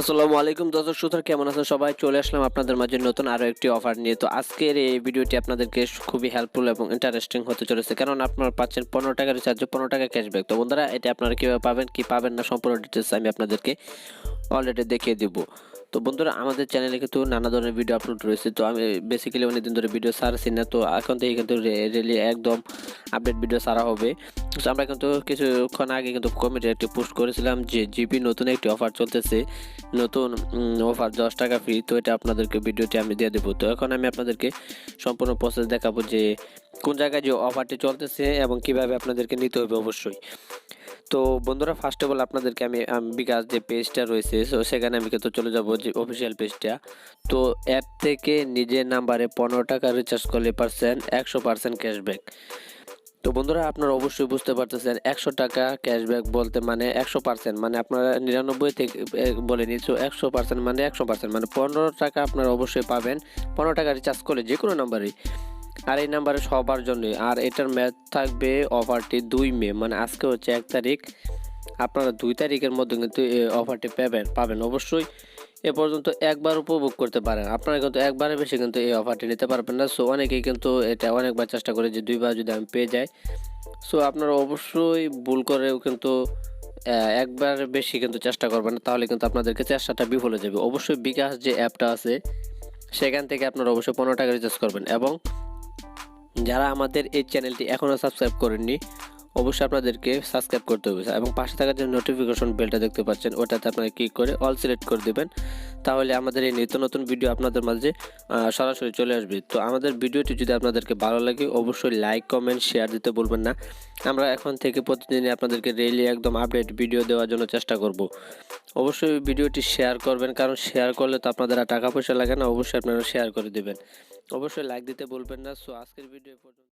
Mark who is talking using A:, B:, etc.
A: আসসালামু আলাইকুম দর্শক শ্রোতা, কেমন আছেন সবাই? চলে আসলাম আপনাদের মাঝে নতুন আরও একটি অফার নিয়ে। তো আজকের এই ভিডিওটি আপনাদেরকে খুবই হেল্পফুল এবং ইন্টারেস্টিং হতে চলেছে। কারণ আপনারা পাচ্ছেন পনেরো টাকা রিচার্জে পনেরো টাকা ক্যাশব্যাক তো বন্ধুরা, এটা আপনারা কীভাবে পাবেন, কি পাবেন না, সম্পূর্ণ ডিটেলস আমি আপনাদেরকে অলরেডি দেখিয়ে দিব। তো বন্ধুরা, আমাদের চ্যানেলে কিন্তু নানা ধরনের ভিডিও আপলোড রয়েছে। তো আমি বেসিক্যালি অনেকদিন ধরে ভিডিও ছাড়ছি না, তো এখন থেকে কিন্তু রেলি একদম আপডেট ভিডিও ছাড়া হবে। তো আমরা কিন্তু কিছুক্ষণ আগে কিন্তু কমিটি একটি পোস্ট করেছিলাম যে জিপি নতুন একটি অফার চলতেছে। নতুন অফার দশ টাকা ফ্রি তো এটা আপনাদেরকে ভিডিওটি আমি দিয়ে দেবো। তো এখন আমি আপনাদেরকে সম্পূর্ণ প্রসেস দেখাবো যে, কোন জায়গায় যে অফারটি চলতেছে এবং কীভাবে আপনাদেরকে নিতে হবে অবশ্যই। তো বন্ধুরা ফার্স্ট অফ অল আপনাদেরকে আমি বিকাশ যে পেজটা রয়েছে তো সেখানে আমি কিন্তু চলে যাব যে অফিসিয়াল পেজটা তো অ্যাপ থেকে নিজের নাম্বারে পনেরো টাকা রিচার্জ করলে পারছেন একশো পার্সেন্ট ক্যাশব্যাক তো বন্ধুরা, আপনারা অবশ্যই বুঝতে পারতেছেন, একশো টাকা ক্যাশব্যাক বলতে মানে একশো পার্সেন্ট মানে আপনারা নিরানব্বই থেকে বলে নিচ্ছ একশো পার্সেন্ট মানে একশো পার্সেন্ট মানে পনেরো টাকা আপনারা অবশ্যই পাবেন। পনেরো টাকা রিচার্জ করলে যে কোনো নাম্বারেই আর এই নাম্বারে সবার জন্যই। আর এটার ম্যাচ থাকবে অফারটি দুই মে মানে আজকে হচ্ছে এক তারিখ। আপনারা দুই তারিখের মধ্যে কিন্তু এই অফারটি পাবেন পাবেন অবশ্যই। এ পর্যন্ত একবার উপভোগ করতে পারেন। আপনারা কিন্তু একবারের বেশি কিন্তু এই অফারটি নিতে পারবেন না। সো অনেকেই কিন্তু এটা অনেকবার চেষ্টা করে যে দুইবার যদি আমি পেয়ে যাই। সো আপনারা অবশ্যই ভুল করেও কিন্তু একবার বেশি কিন্তু চেষ্টা করবেন না। তাহলে কিন্তু আপনাদেরকে চেষ্টাটা বিফলে যাবে। অবশ্যই বিকাশ যে অ্যাপটা আছে, সেখান থেকে আপনারা অবশ্যই পনেরো টাকা রিচার্জ করবেন। এবং যারা আমাদের এই চ্যানেলটি এখনও সাবস্ক্রাইব করেননি, অবশ্যই আপনাদেরকে সাবস্ক্রাইব করতে হবে। এবং পাশে থাকা যে নোটিফিকেশন বেলটা দেখতে পাচ্ছেন, ওটাতে আপনারা ক্লিক করে অল সিলেক্ট করে দেবেন। তাহলে আমাদের এই নিত্য নতুন ভিডিও আপনাদের মাঝে সরাসরি চলে আসবে। তো আমাদের ভিডিওটি যদি আপনাদেরকে ভালো লাগে, অবশ্যই লাইক কমেন্ট শেয়ার দিতে বলবেন না। আমরা এখন থেকে প্রতিদিনই আপনাদেরকে রেলি একদম আপডেট ভিডিও দেওয়ার জন্য চেষ্টা করব। অবশ্যই ভিডিওটি শেয়ার করবেন, কারণ শেয়ার করলে তো আপনাদের টাকা পয়সা লাগে না, অবশ্যই আপনারা শেয়ার করে দেবেন। অবশ্যই লাইক দিতে বলবেন না। সো আজকের ভিডিও পর্যন্ত